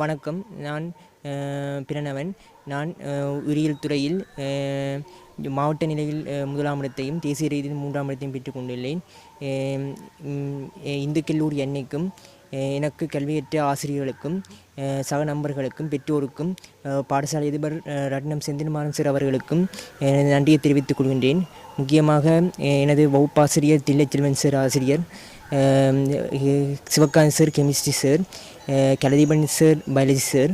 வணக்கம். நான் பிரணவன் நான் உயிரியல் துறையில் மாவட்ட நிலையில் முதலாம் இடத்தையும் தேசிய ரீதியில் மூன்றாம் இடத்தையும் பெற்றுக்கொண்டுள்ளேன் இந்து கல்லூரி அன்னைக்கும் எனக்கு கல்வியற்ற ஆசிரியர்களுக்கும் சக நண்பர்களுக்கும் பெற்றோருக்கும் பாடசாலை அதிபர் ரட்னம் செந்தில்மாறன் சார் அவர்களுக்கும் எனது நன்றியை தெரிவித்துக் கொள்கின்றேன். முக்கியமாக எனது வகுப்பாசிரியர் தில்லைச்செல்வன் சார் ஆசிரியர் Sivakanth sir chemistry sir Kalatheepan sir biology sir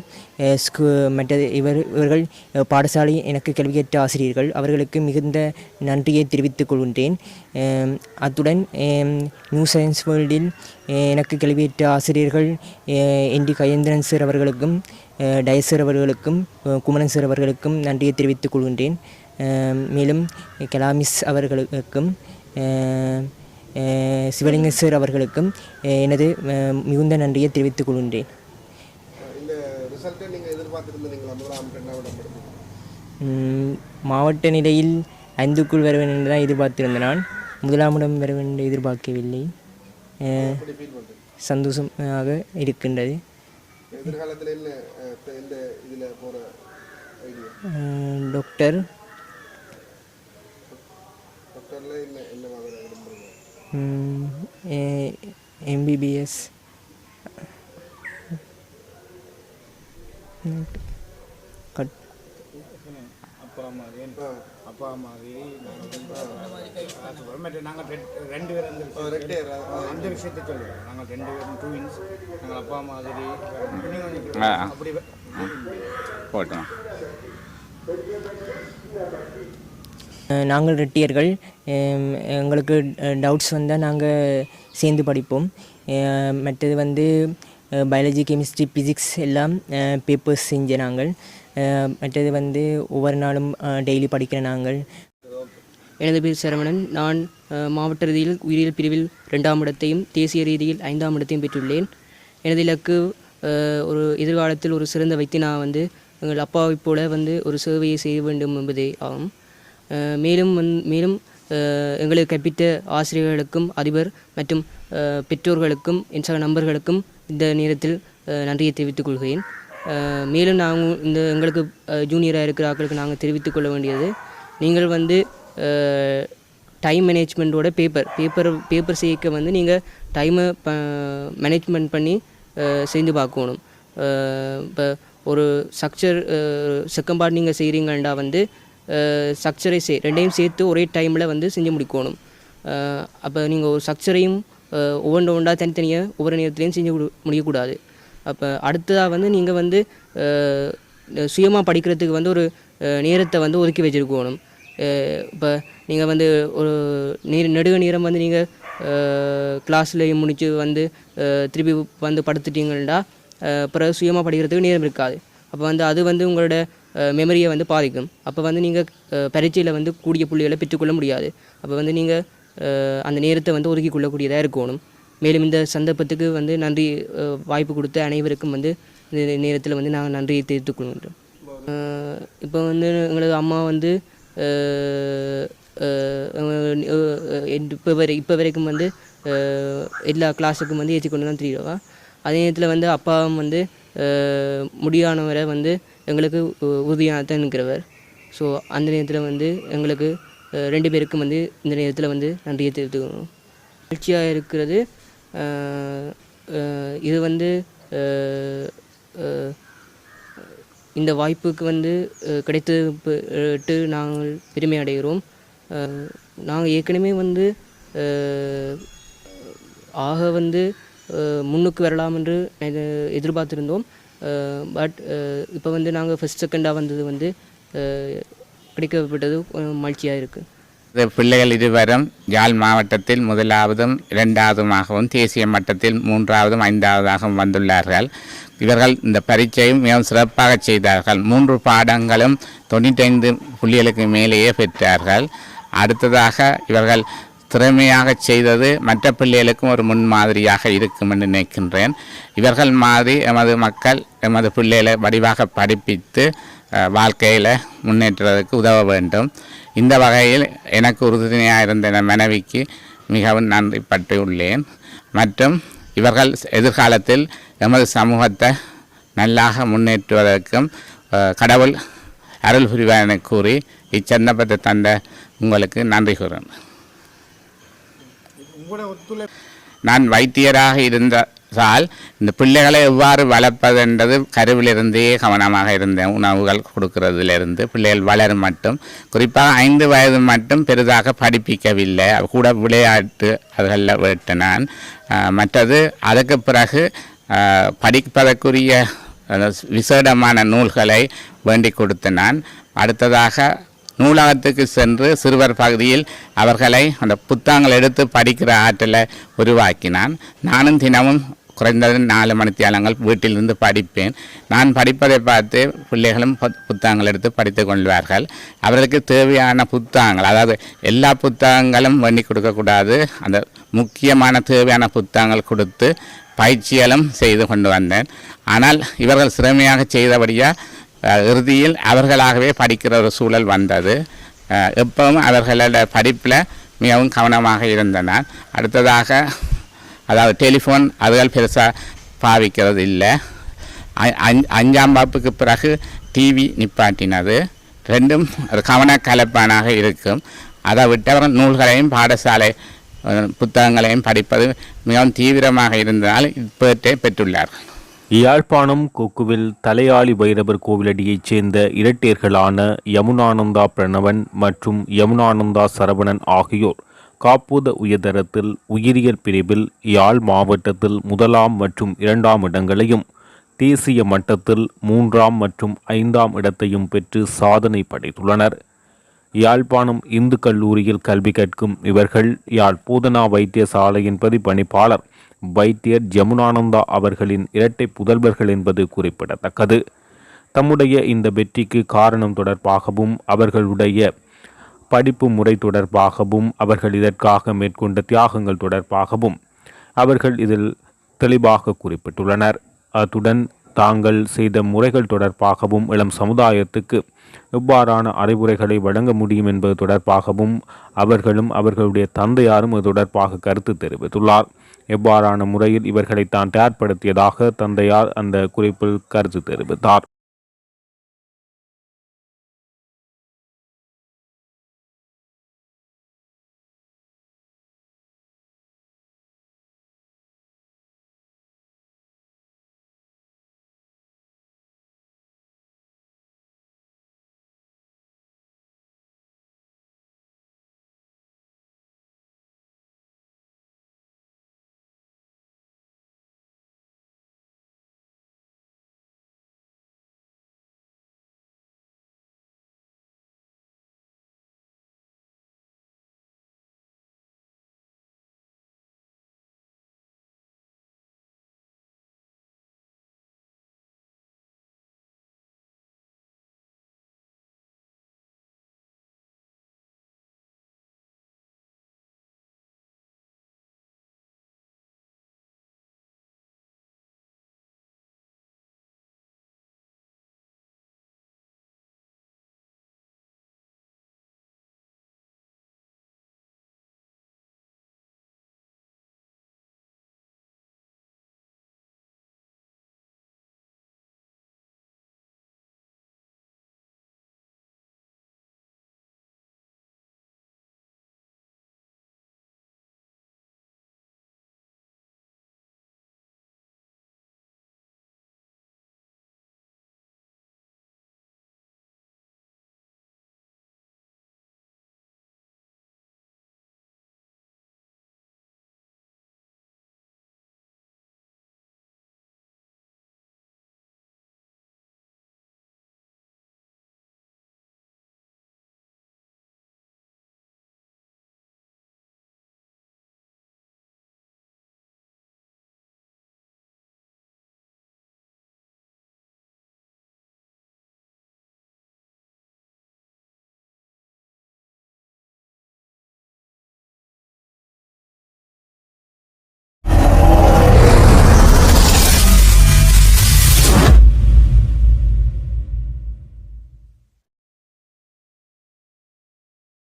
ஸ்கூ மற்ற இவர் இவர்கள் பாடசாலை எனக்கு கல்வியற்ற ஆசிரியர்கள் அவர்களுக்கு மிகுந்த நன்றியை தெரிவித்துக் கொள்கின்றேன் அத்துடன் நியூ சயின்ஸ் வேர்ல்டில் எனக்கு எனக்கு கல்வியற்ற ஆசிரியர்கள் என் டி கயேந்திரன் சார் அவர்களுக்கும் டயசர் அவர்களுக்கும் குமரன் சார் அவர்களுக்கும் நன்றியை தெரிவித்துக் கொள்கின்றேன் மேலும் கலாமிஸ் அவர்களுக்கும் சிவலிங்க சார் அவர்களுக்கும் எனது மிகுந்த நன்றியை தெரிவித்துக் கொள்கின்றேன். மாவட்ட நிலையில் ஐந்துக்குள் வர வேண்டும் என்று தான் எதிர்பார்த்திருந்த நான். முதலாம் இடம் வர வேண்டும் என்று எதிர்பார்க்கவில்லை. சந்தோஷமாக இருக்கின்றது. டாக்டர் மாதிரி எம்பிபிஎஸ் கட் அப்பா மற்ற நாங்கள் ரெண்டு பேர் அந்த அந்த விஷயத்தை சொல்லுவோம் நாங்கள் ரெண்டு பேரும் ட்வின்ஸ் நாங்கள் அப்பா மாதிரி. அப்படி போட்டோம் நாங்கள் ரெட்டியர்கள் எங்களுக்கு டவுட்ஸ் வந்தால் நாங்கள் சேர்ந்து படிப்போம். மற்றது வந்து பயாலஜி கெமிஸ்ட்ரி ஃபிசிக்ஸ் எல்லாம் பேப்பர்ஸ் செஞ்ச நாங்கள். மற்றது வந்து ஒவ்வொரு நாளும் டெய்லி படிக்கிற நாங்கள். எனது பேர் சரவணன். நான் மாவட்ட ரீதியில் உயிரியல் பிரிவில் ரெண்டாம் இடத்தையும் தேசிய ரீதியில் ஐந்தாம் இடத்தையும் பெற்றுள்ளேன். எனது இலக்கு ஒரு எதிர்காலத்தில் ஒரு சிறந்த வைத்தியனாக நான் வந்து எங்கள் அப்பாவைப் போல வந்து ஒரு சேவையை செய்ய வேண்டும் என்பதே ஆகும். மேலும் வந் மேலும் எங்களை கற்பித்த ஆசிரியர்களுக்கும் அதிபர் மற்றும் பெற்றோர்களுக்கும் என் சக நண்பர்களுக்கும் இந்த நேரத்தில் நன்றியை தெரிவித்துக் கொள்கிறேன். மேலும் நாங்கள் இந்த எங்களுக்கு ஜூனியராக இருக்கிற ஆட்களுக்கு நாங்கள் தெரிவித்துக் கொள்ள வேண்டியது நீங்கள் வந்து டைம் மேனேஜ்மெண்ட்டோட பேப்பர் பேப்பர் பேப்பர் செய்யக்க வந்து நீங்கள் டைமை ப மேனேஜ்மெண்ட் பண்ணி அஹ், செஞ்சு பார்க்கணும். இப்போ ஒரு ஸ்ட்ரக்சர் செகண்ட் பார்ட் நீங்கள் செய்கிறீங்கண்டா வந்து ஸ்ட்ரக்சரை சே ரெண்டையும் சேர்த்து ஒரே டைமில் வந்து செஞ்சு முடிக்கணும். அப்போ நீங்கள் ஒரு ஸ்ட்ரக்சரையும் ஒவ்வொன்று ஒன்றா தனித்தனியாக ஒவ்வொரு நேரத்துலையும் செஞ்சு முடியக்கூடாது. அப்போ அடுத்ததாக வந்து நீங்கள் வந்து சுயமாக படிக்கிறதுக்கு வந்து ஒரு நேரத்தை வந்து ஒதுக்கி வச்சுருக்கணும். இப்போ நீங்கள் வந்து ஒரு நீர் நெடுக நேரம் வந்து நீங்கள் கிளாஸ்லேயும் முடித்து வந்து திருப்பி வந்து படுத்துட்டீங்கன்னா பிறகு சுயமாக படிக்கிறதுக்கு நேரம் இருக்காது. அப்போ வந்து அது வந்து உங்களோட மெமரியை வந்து பாதிக்கும். அப்போ வந்து நீங்கள் பரீட்சையில் வந்து கூடிய புள்ளிகளை பெற்றுக்கொள்ள முடியாது. அப்போ வந்து நீங்கள் அந்த நேரத்தை வந்து ஒதுக்கி கொள்ளக்கூடியதாக இருக்கணும். மேலும் இந்த சந்தர்ப்பத்துக்கு வந்து நன்றி வாய்ப்பு கொடுத்த அனைவருக்கும் வந்து இந்த நேரத்தில் வந்து நாங்கள் நன்றியை தெரிவித்துக் கொள்கின்றோம் இப்போ வந்து எங்களது அம்மா வந்து இப்போ வரை இப்போ வரைக்கும் வந்து எல்லா கிளாஸுக்கும் வந்து ஏற்றி கொண்டு தான் தெரியுவா அதே நேரத்தில் வந்து அப்பாவும் வந்து முடியானவரை வந்து எங்களுக்கு உ- இருக்கிறவர் ஸோ அந்த நேரத்தில் வந்து எங்களுக்கு ரெண்டு பேருக்கும் வந்து இந்த நேரத்தில் வந்து நன்றியை தெரிவித்துக்கணும். மகிழ்ச்சியாக இருக்கிறது அஹ், இது வந்து இந்த வாய்ப்புக்கு வந்து கிடைத்தது நாங்கள் பெருமை அடைகிறோம். நாங்கள் ஏற்கனவே வந்து ஆக வந்து முன்னுக்கு வரலாம் என்று எதிர்பார்த்திருந்தோம். பட் இப்போ வந்து நாங்கள் ஃபஸ்ட் செகண்டாக வந்தது வந்து கிடைக்கப்பட்டது மகிழ்ச்சியாக இருக்குது இந்த பிள்ளைகள் இருவரும் யாழ் மாவட்டத்தில் முதலாவதும் இரண்டாவதுமாகவும் தேசிய மட்டத்தில் மூன்றாவதும் ஐந்தாவதாகவும் வந்துள்ளார்கள். இவர்கள் இந்த பரீட்சையும் மிகவும் சிறப்பாக செய்தார்கள். மூன்று பாடங்களும் தொண்ணூற்றைந்து புள்ளிகளுக்கு மேலேயே பெற்றார்கள். அடுத்ததாக இவர்கள் திறமையாக செய்தது மற்ற பிள்ளைகளுக்கும் ஒரு முன்மாதிரியாக இருக்கும் என்று நினைக்கின்றேன். இவர்கள் மாதிரி எமது மக்கள் எமது பிள்ளைகளை வடிவாக படிப்பித்து வாழ்க்கையில் முன்னேற்றுவதற்கு உதவ வேண்டும். இந்த வகையில் எனக்கு உறுதுணையாக இருந்த என் மனைவிக்கு மிகவும் நன்றிப்பட்டு உள்ளேன் மற்றும் இவர்கள் எதிர்காலத்தில் எமது சமூகத்தை நல்லாக முன்னேற்றுவதற்கும் கடவுள் அருள் புரிவார் என கூறி இச்சந்தப்பத்தை தந்த உங்களுக்கு நன்றி கூறுகிறேன். நான் வைத்தியராக இருந்ததால் இந்த பிள்ளைகளை எவ்வாறு வளர்ப்பதென்றது கருவிலிருந்தே கவனமாக இருந்தேன் உணவுகள் கொடுக்கறதிலிருந்து பிள்ளைகள் வளரும் மட்டும் குறிப்பாக ஐந்து வயது மட்டும் பெரிதாக படிப்பிக்கவில்லை. கூட விளையாட்டு அதுகளில் விட்டு நான் மற்றது அதுக்கு பிறகு படிப்பதற்குரிய விசேடமான நூல்களை வேண்டிக் கொடுத்து நான் அடுத்ததாக நூலகத்துக்கு சென்று சிறுவர் பகுதியில் அவர்களை அந்த புத்தகங்கள் எடுத்து படிக்கிற ஆற்றலை உருவாக்கினான். நானும் தினமும் குறைந்தது நாலு மணித்தியாலங்கள் வீட்டிலிருந்து படிப்பேன். நான் படிப்பதை பார்த்து பிள்ளைகளும் புத்தகங்கள் எடுத்து படித்து கொள்வார்கள். அவர்களுக்கு தேவையான புத்தகங்கள் அதாவது எல்லா புத்தகங்களும் வண்ணி கொடுக்கக்கூடாது அந்த முக்கியமான தேவையான புத்தகங்கள் கொடுத்து பயிற்சிகளும் செய்து கொண்டு வந்தேன். ஆனால் இவர்கள் சிறுமையாக செய்தபடியாக இறுதியில் அவர்களாகவே படிக்கிற ஒரு சூழல் வந்தது. எப்பவும் அவர்களோட படிப்பில் மிகவும் கவனமாக இருந்தனர். அடுத்ததாக அதாவது டெலிஃபோன் அதுகள் பெருசாக பாவிக்கிறது இல்லை. அ- அஞ்- அஞ்சாம் வகுப்புக்கு பிறகு டிவி நிப்பாட்டினது. ரெண்டும் ஒரு கவனக்கலப்பானாக இருக்கும். அதை விட்டவர் நூல்களையும் பாடசாலை புத்தகங்களையும் படிப்பது மிகவும் தீவிரமாக இருந்ததால் இப்பேற்றை பெற்றுள்ளார்கள். யாழ்ப்பாணம் கொக்குவில் தலையாளி பைரவர் கோவிலடியைச் சேர்ந்த இரட்டையர்களான யமுனானந்தா பிரணவன் மற்றும் யமுனானந்தா சரவணன் ஆகியோர் காப்பூத உயர்தரத்தில் உயிரியல் பிரிவில் யாழ் மாவட்டத்தில் முதலாம் மற்றும் இரண்டாம் இடங்களையும் தேசிய மட்டத்தில் மூன்றாம் மற்றும் ஐந்தாம் இடத்தையும் பெற்று சாதனை படைத்துள்ளனர். யாழ்ப்பாணம் இந்து கல்லூரியில் கல்வி கற்கும் இவர்கள் யாழ் பூதனா வைத்தியசாலையின் பிரதிபணிப்பாளர். வைத்தியர் ஜமுனானந்தா அவர்களின் இரட்டை புதல்வர்கள் என்பது குறிப்பிடத்தக்கது. தம்முடைய இந்த வெற்றிக்கு காரணம் தொடர்பாகவும் அவர்களுடைய படிப்பு முறை தொடர்பாகவும் அவர்கள் இதற்காக மேற்கொண்ட தியாகங்கள் தொடர்பாகவும் அவர்கள் இதில் தெளிவாக குறிப்பிட்டுள்ளனர். அத்துடன் தாங்கள் செய்த முறைகள் தொடர்பாகவும் இளம் சமுதாயத்துக்கு எவ்வாறான அறிவுரைகளை வழங்க முடியும் என்பது தொடர்பாகவும் அவர்களும் அவர்களுடைய தந்தையாரும் இது தொடர்பாக கருத்து தெரிவித்துள்ளார். எவ்வாறான முறையில் இவர்களை தான் தயார்படுத்தியதாக தந்தையார் அந்த குறிப்பில் கருத்து தெரிவித்தார்.